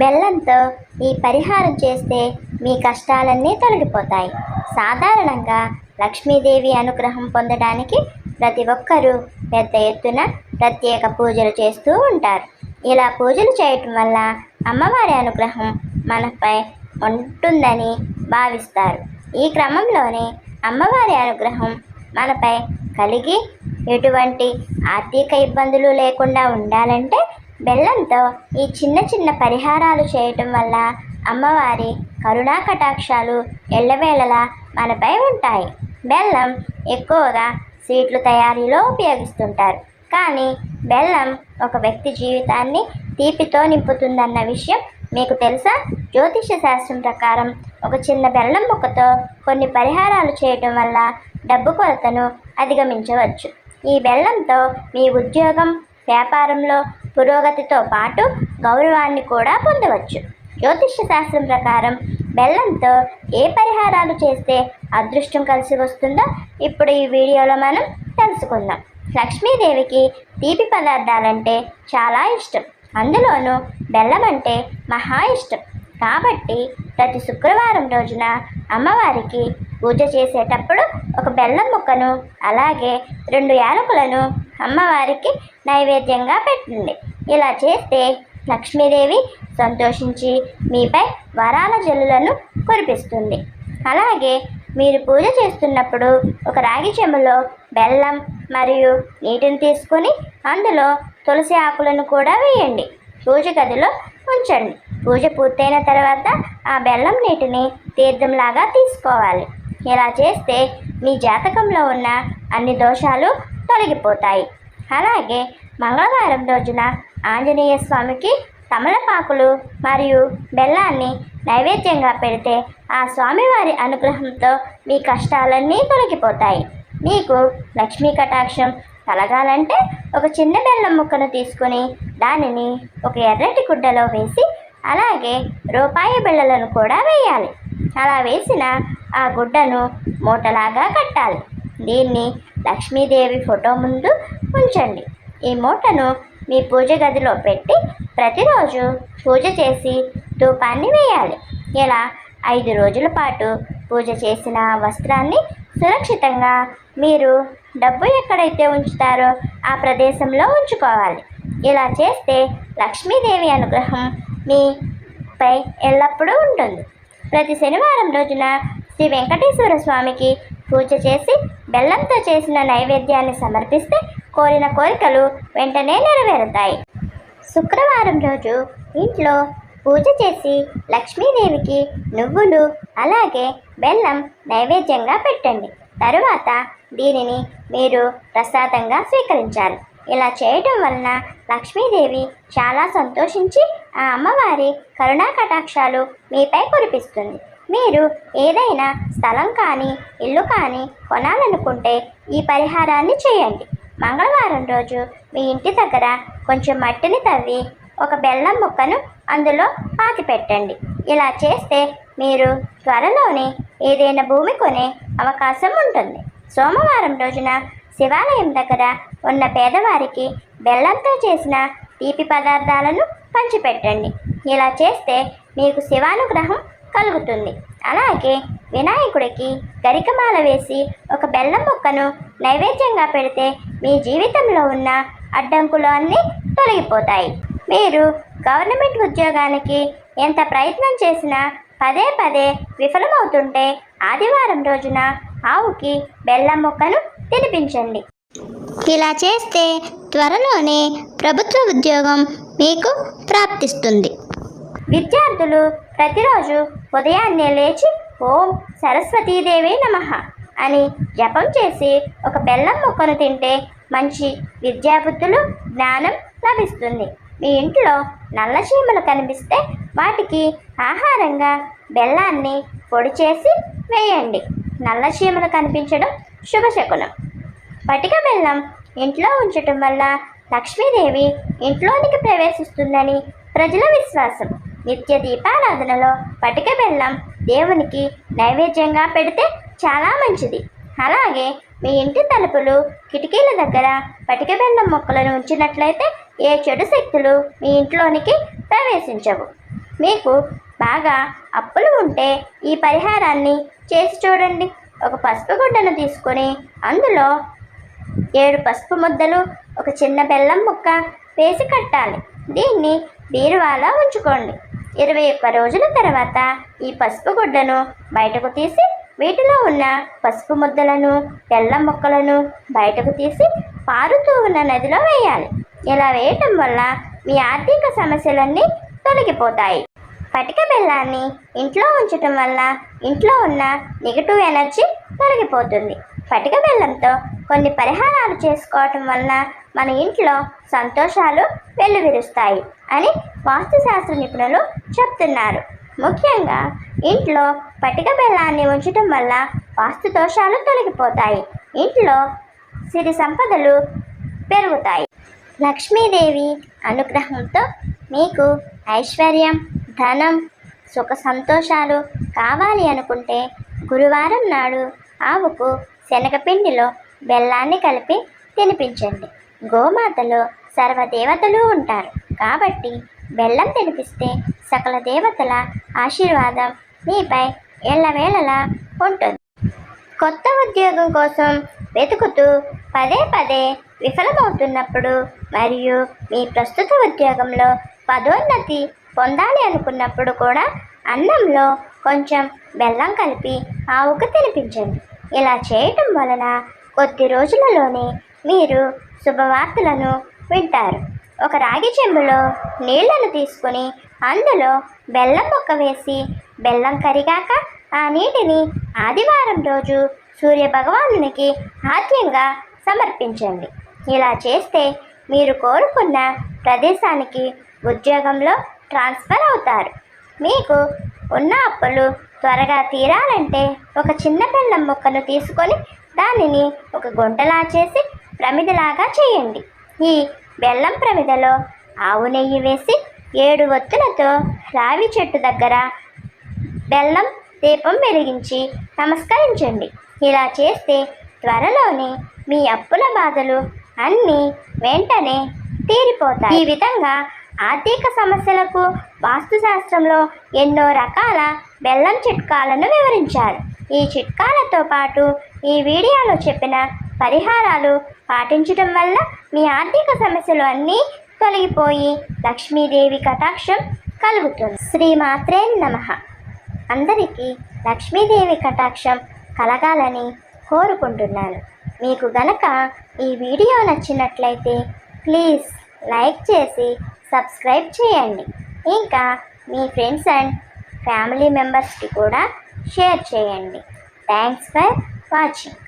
బెల్లంతో ఈ పరిహారం చేస్తే మీ కష్టాలన్నీ తొలగిపోతాయి. సాధారణంగా లక్ష్మీదేవి అనుగ్రహం పొందడానికి ప్రతి ఒక్కరూ పెద్ద ఎత్తున ప్రత్యేక పూజలు చేస్తూ ఉంటారు. ఇలా పూజలు చేయటం వల్ల అమ్మవారి అనుగ్రహం మనపై ఉంటుందని భావిస్తారు. ఈ క్రమంలోనే అమ్మవారి అనుగ్రహం మనపై కలిగి ఎటువంటి ఆర్థిక ఇబ్బందులు లేకుండా ఉండాలంటే బెల్లంతో ఈ చిన్న చిన్న పరిహారాలు చేయటం వల్ల అమ్మవారి కరుణా కటాక్షాలు ఎల్లవేళలా మనపై ఉంటాయి. బెల్లం ఎక్కువగా స్వీట్లు తయారీలో ఉపయోగిస్తుంటారు. కానీ బెల్లం ఒక వ్యక్తి జీవితాన్ని తీపితో నింపుతుందన్న విషయం మీకు తెలుసా? జ్యోతిష శాస్త్రం ప్రకారం ఒక చిన్న బెల్లం ముక్కతో కొన్ని పరిహారాలు చేయటం వల్ల డబ్బు కొరతను అధిగమించవచ్చు. ఈ బెల్లంతో మీ ఉద్యోగం వ్యాపారంలో పురోగతితో పాటు గౌరవాన్ని కూడా పొందవచ్చు. జ్యోతిష్య శాస్త్రం ప్రకారం బెల్లంతో ఏ పరిహారాలు చేస్తే అదృష్టం కలిసి వస్తుందో ఇప్పుడు ఈ వీడియోలో మనం తెలుసుకుందాం. లక్ష్మీదేవికి తీపి పదార్థాలంటే చాలా ఇష్టం. అందులోనూ బెల్లం అంటే మహా ఇష్టం. కాబట్టి ప్రతి శుక్రవారం రోజున అమ్మవారికి పూజ చేసేటప్పుడు ఒక బెల్లం ముక్కను అలాగే రెండు యాలకులను అమ్మవారికి నైవేద్యంగా పెట్టండి ఇలా చేస్తే లక్ష్మీదేవి సంతోషించి మీపై వరాల జల్లులను కురిపిస్తుంది. అలాగే మీరు పూజ చేస్తున్నప్పుడు ఒక రాగి చెంబులో బెల్లం మరియు నీటిని తీసుకొని అందులో తులసి ఆకులను కూడా వేయండి. పూజ గదిలో ఉంచండి. పూజ పూర్తయిన తర్వాత ఆ బెల్లం నీటిని తీర్థంలాగా తీసుకోవాలి. ఇలా చేస్తే మీ జాతకంలో ఉన్న అన్ని దోషాలు తొలగిపోతాయి. అలాగే మంగళవారం రోజున ఆంజనేయ స్వామికి తమలపాకులు మరియు బెల్లాన్ని నైవేద్యంగా పెడితే ఆ స్వామివారి అనుగ్రహంతో మీ కష్టాలన్నీ తొలగిపోతాయి. మీకు లక్ష్మీ కటాక్షం కలగాలంటే ఒక చిన్న బెల్లం ముక్కను తీసుకొని దానిని ఒక ఎర్రటి గుడ్డలో వేసి అలాగే రూపాయి బిళ్ళలను కూడా వేయాలి. అలా వేసిన ఆ గుడ్డను మూటలాగా కట్టాలి. దీన్ని లక్ష్మీదేవి ఫోటో ముందు ఉంచండి. ఈ మూటను మీ పూజ గదిలో పెట్టి ప్రతిరోజు పూజ చేసి ధూపాన్ని వేయాలి. ఇలా ఐదు రోజుల పాటు పూజ చేసిన వస్త్రాన్ని సురక్షితంగా మీరు డబ్బు ఎక్కడైతే ఉంచుతారో ఆ ప్రదేశంలో ఉంచుకోవాలి. ఇలా చేస్తే లక్ష్మీదేవి అనుగ్రహం మీపై ఎల్లప్పుడూ ఉంటుంది. ప్రతి శనివారం రోజున శ్రీ వెంకటేశ్వర స్వామికి పూజ చేసి బెల్లంతో చేసిన నైవేద్యాన్ని సమర్పిస్తే కోరిన కోరికలు వెంటనే నెరవేరుతాయి. శుక్రవారం రోజు ఇంట్లో పూజ చేసి లక్ష్మీదేవికి నువ్వులు అలాగే బెల్లం నైవేద్యంగా పెట్టండి. తరువాత దీనిని మీరు ప్రసాదంగా స్వీకరించాలి. ఇలా చేయటం వలన లక్ష్మీదేవి చాలా సంతోషించి ఆ అమ్మవారి కరుణా కటాక్షాలు మీపై కురిపిస్తుంది. మీరు ఏదైనా స్థలం కానీ ఇల్లు కానీ కొనాలనుకుంటే ఈ పరిహారాన్ని చేయండి. మంగళవారం రోజు మీ ఇంటి దగ్గర కొంచెం మట్టిని తవ్వి ఒక బెల్లం ముక్కను అందులో పాతి పెట్టండి ఇలా చేస్తే మీరు త్వరలోనే ఏదైనా భూమి కొనే అవకాశం ఉంటుంది. సోమవారం రోజున శివాలయం దగ్గర ఉన్న పేదవారికి బెల్లంతో చేసిన తీపి పదార్థాలను పంచిపెట్టండి. ఇలా చేస్తే మీకు శివానుగ్రహం కలుగుతుంది. అలాగే వినాయకుడికి గరికమాల వేసి ఒక బెల్లం ముక్కను నైవేద్యంగా పెడితే మీ జీవితంలో ఉన్న అడ్డంకులు అన్నీ తొలగిపోతాయి. మీరు గవర్నమెంట్ ఉద్యోగానికి ఎంత ప్రయత్నం చేసినా పదే పదే విఫలమవుతుంటే ఆదివారం రోజున ఆవుకి బెల్లం ముక్కను తినిపించండి. ఇలా చేస్తే త్వరలోనే ప్రభుత్వ ఉద్యోగం మీకు ప్రాప్తిస్తుంది. విద్యార్థులు ప్రతిరోజు ఉదయాన్నే లేచి ఓం సరస్వతీదేవి నమః అని జపం చేసి ఒక బెల్లం ముక్కను తింటే మంచి విద్యాబుద్ధులు జ్ఞానం లభిస్తుంది. మీ ఇంట్లో నల్ల చీమలు కనిపిస్తే వాటికి ఆహారంగా బెల్లాన్ని పొడి చేసి వేయండి. నల్ల చీమలు కనిపించడం శుభశకునం. పటిక బెల్లం ఇంట్లో ఉంచటం వల్ల లక్ష్మీదేవి ఇంట్లోనికి ప్రవేశిస్తుందని ప్రజల విశ్వాసం. నిత్య దీపారాధనలో పటిక బెల్లం దేవునికి నైవేద్యంగా పెడితే చాలా మంచిది. అలాగే మీ ఇంటి తలుపులు కిటికీల దగ్గర పటిక బెల్లం మొక్కలను ఉంచినట్లయితే ఏ చెడు శక్తులు మీ ఇంట్లోనికి ప్రవేశించవు. మీకు బాగా అప్పులు ఉంటే ఈ పరిహారాన్ని చేసి చూడండి. ఒక పసుపు గుడ్డను తీసుకొని అందులో ఏడు పసుపు ముద్దలు ఒక చిన్న బెల్లం ముక్క వేసి కట్టాలి. దీన్ని బీరువాలో ఉంచుకోండి. ఇరవై ఒక్క రోజుల తర్వాత ఈ పసుపు గుడ్డను బయటకు తీసి వీటిలో ఉన్న పసుపు ముద్దలను తెల్ల మొక్కలను బయటకు తీసి పారుతూ ఉన్న నదిలో వేయాలి. ఇలా వేయటం వల్ల మీ ఆర్థిక సమస్యలన్నీ తొలగిపోతాయి. పటిక బెల్లాన్ని ఇంట్లో ఉంచటం వల్ల ఇంట్లో ఉన్న నెగిటివ్ ఎనర్జీ తొలగిపోతుంది. పటిక బెల్లంతో కొన్ని పరిహారాలు చేసుకోవటం వల్ల మన ఇంట్లో సంతోషాలు వెల్లువిరుస్తాయి అని వాస్తుశాస్త్ర నిపుణులు చెప్తున్నారు. ముఖ్యంగా ఇంట్లో పటిక బెల్లాన్ని ఉంచటం వల్ల వాస్తు దోషాలు తొలగిపోతాయి. ఇంట్లో సిరి సంపదలు పెరుగుతాయి. లక్ష్మీదేవి అనుగ్రహంతో మీకు ఐశ్వర్యం ధనం సుఖ సంతోషాలు కావాలి అనుకుంటే గురువారం నాడు ఆవుకు శనగపిండిలో బెల్లాన్ని కలిపి తినిపించండి. గోమాతలో సర్వదేవతలు ఉంటారు. కాబట్టి బెల్లం తినిపిస్తే సకల దేవతల ఆశీర్వాదం మీపై ఎల్లవేళలా ఉంటుంది. కొత్త ఉద్యోగం కోసం వెతుకుతూ పదే పదే విఫలమవుతున్నప్పుడు మరియు మీ ప్రస్తుత ఉద్యోగంలో పదోన్నతి పొందాలి అనుకున్నప్పుడు కూడా అన్నంలో కొంచెం బెల్లం కలిపి ఆవుకు తినిపించండి. ఇలా చేయటం వలన కొద్ది రోజులలోనే మీరు శుభవార్తలను వింటారు. ఒక రాగి చెంబులో నీళ్ళను తీసుకుని అందులో బెల్లం మొక్క వేసి బెల్లం కరిగాక ఆ నీటిని ఆదివారం రోజు సూర్య భగవానునికి ఆద్యంగా సమర్పించండి. ఇలా చేస్తే మీరు కోరుకున్న ప్రదేశానికి ఉద్యోగంలో ట్రాన్స్ఫర్ అవుతారు. మీకు ఉన్న అప్పులు త్వరగా తీరాలంటే ఒక చిన్న బెల్లం ముక్కను తీసుకొని దానిని ఒక గుంటలా చేసి ప్రమిదలాగా చేయండి. ఈ బెల్లం ప్రమిదలో ఆవు నెయ్యి వేసి ఏడు ఒత్తులతో రావి చెట్టు దగ్గర బెల్లం దీపం వెలిగించి నమస్కరించండి. ఇలా చేస్తే త్వరలోనే మీ అప్పుల బాధలు అన్నీ వెంటనే తీరిపోతాయి. ఈ విధంగా ఆర్థిక సమస్యలకు వాస్తుశాస్త్రంలో ఎన్నో రకాల బెల్లం చిట్కాలను వివరించారు. ఈ చిట్కాలతో పాటు ఈ వీడియోలో చెప్పిన పరిహారాలు పాటించడం వల్ల మీ ఆర్థిక సమస్యలు అన్నీ తొలగిపోయి లక్ష్మీదేవి కటాక్షం కలుగుతుంది. శ్రీమాత్రే నమ. అందరికీ లక్ష్మీదేవి కటాక్షం కలగాలని కోరుకుంటున్నాను. మీకు గనక ఈ వీడియో నచ్చినట్లయితే ప్లీజ్ లైక్ చేసి సబ్స్క్రైబ్ చేయండి. ఇంకా మీ ఫ్రెండ్స్ అండ్ ఫ్యామిలీ మెంబర్స్కి కూడా షేర్ చేయండి. Thanks for watching.